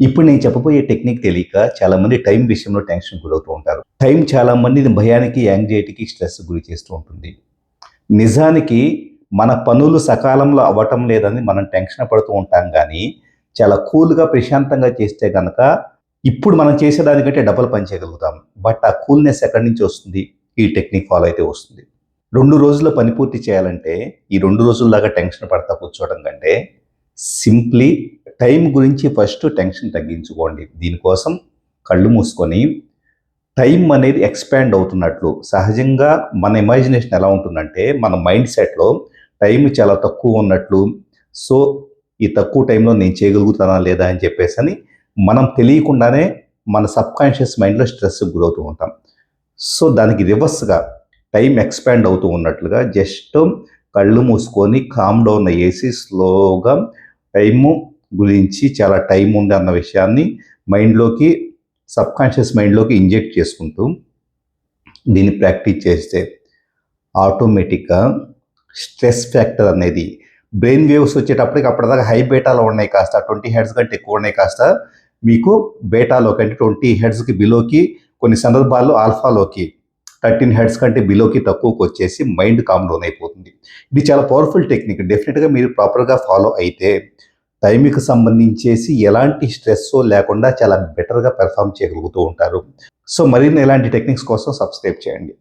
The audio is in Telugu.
ఇప్పుడు నేను చెప్పబోయే టెక్నిక్ తెలియక చాలామంది టైం విషయంలో టెన్షన్ గురవుతూ ఉంటారు. టైం చాలామంది భయానికి యాంగ్జైటీకి స్ట్రెస్ గురి చేస్తూ ఉంటుంది. నిజానికి మన పనులు సకాలంలో అవ్వటం లేదని మనం టెన్షన్ పడుతూ ఉంటాం కానీ చాలా కూల్గా ప్రశాంతంగా చేస్తే కనుక ఇప్పుడు మనం చేసేదానికంటే డబల్ పని చేయగలుగుతాం. బట్ ఆ కూల్నెస్ ఎక్కడి నుంచి వస్తుంది? ఈ టెక్నిక్ ఫాలో అయితే వస్తుంది. రెండు రోజుల పని పూర్తి చేయాలంటే ఈ రెండు రోజుల్లాగా టెన్షన్ పడతా కూర్చోవడం కంటే సింప్లీ టైం గురించి ఫస్ట్ టెన్షన్ తగ్గించుకోండి. దీనికోసం కళ్ళు మూసుకొని టైం అనేది ఎక్స్పాండ్ అవుతున్నట్లు సహజంగా మన ఇమాజినేషన్ ఎలా ఉంటుందంటే మన మైండ్ సెట్లో టైం చాలా తక్కువ ఉన్నట్లు సో ఈ తక్కువ టైంలో నేను చేయగలుగుతానా లేదా అని చెప్పేసి అని మనం తెలియకుండానే మన సబ్ కాన్షియస్ మైండ్లో స్ట్రెస్ గురవుతూ ఉంటాం. సో దానికి రివర్స్గా టైం ఎక్స్పాండ్ అవుతూ ఉన్నట్లుగా జస్ట్ కళ్ళు మూసుకొని కామ్ డౌన్ వేసి స్లోగా టైము గురించి చాలా టైం ఉంది అన్న విషయాన్ని మైండ్లోకి సబ్కాన్షియస్ మైండ్లోకి ఇంజెక్ట్ చేసుకుంటూ దీన్ని ప్రాక్టీస్ చేస్తే ఆటోమేటిక్గా స్ట్రెస్ ఫ్యాక్టర్ అనేది బ్రెయిన్ వేవ్స్ వచ్చేటప్పటికి అప్పటిదాకా హై బేటాలో ఉన్నాయి కాస్త ట్వంటీ హెడ్స్ కంటే ఎక్కువ ఉన్నాయి కాస్త మీకు బేటాలో కంటే ట్వంటీ హెడ్స్కి బిలోకి కొన్ని సందర్భాల్లో ఆల్ఫాలోకి థర్టీన్ హెడ్స్ కంటే బిలోకి తక్కువకి వచ్చేసి మైండ్ కామ్ డౌన్ అయిపోతుంది ఇది చాలా పవర్ఫుల్ టెక్నిక్. డెఫినెట్గా మీరు ప్రాపర్గా ఫాలో అయితే టైంకి సంబంధించేసి ఎలాంటి స్ట్రెస్ లేకుండా చాలా బెటర్గా పెర్ఫామ్ చేయగలుగుతూ ఉంటారు. సో మరిన్ని ఇలాంటి టెక్నిక్స్ కోసం సబ్స్క్రైబ్ చేయండి.